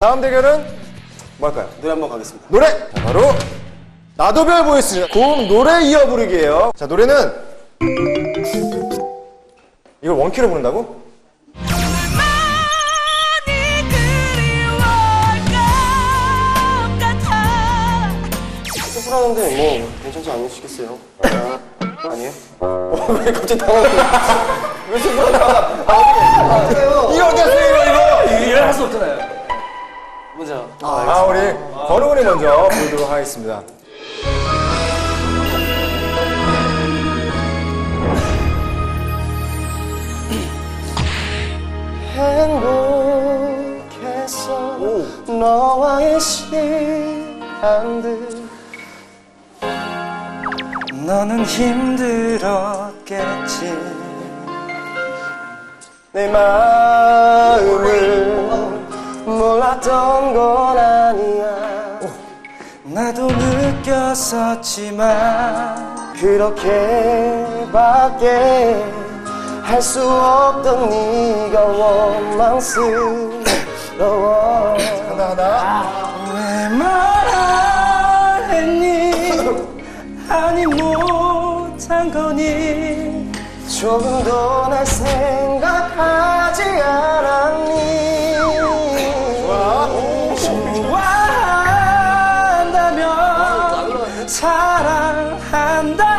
다음 대결은 뭘까요? 노래 한번 가겠습니다. 노래! 자, 바로 나도별 보이스 고음 노래 이어 부르기예요. 자, 노래는 이걸 원키로 부른다고? 심플하는데 뭐 괜찮지 않으시겠어요? 아, 아니에요? 어, 왜 갑자기 당황해? 왜 심플하다? 아, 어떻게 건우군이 먼저 부르도록 하겠습니다. 행복했어 너와의 시간들. 너는 힘들었겠지. 내 마음을 몰랐던 건 아니야 나도 느꼈었지만 그렇게밖에 할 수 없던 네가 원망스러워. 간다 간다. 왜 말했니? 아니 못한 거니? 조금 더 날 생각하지 않았니? 좋아. 좋아. and I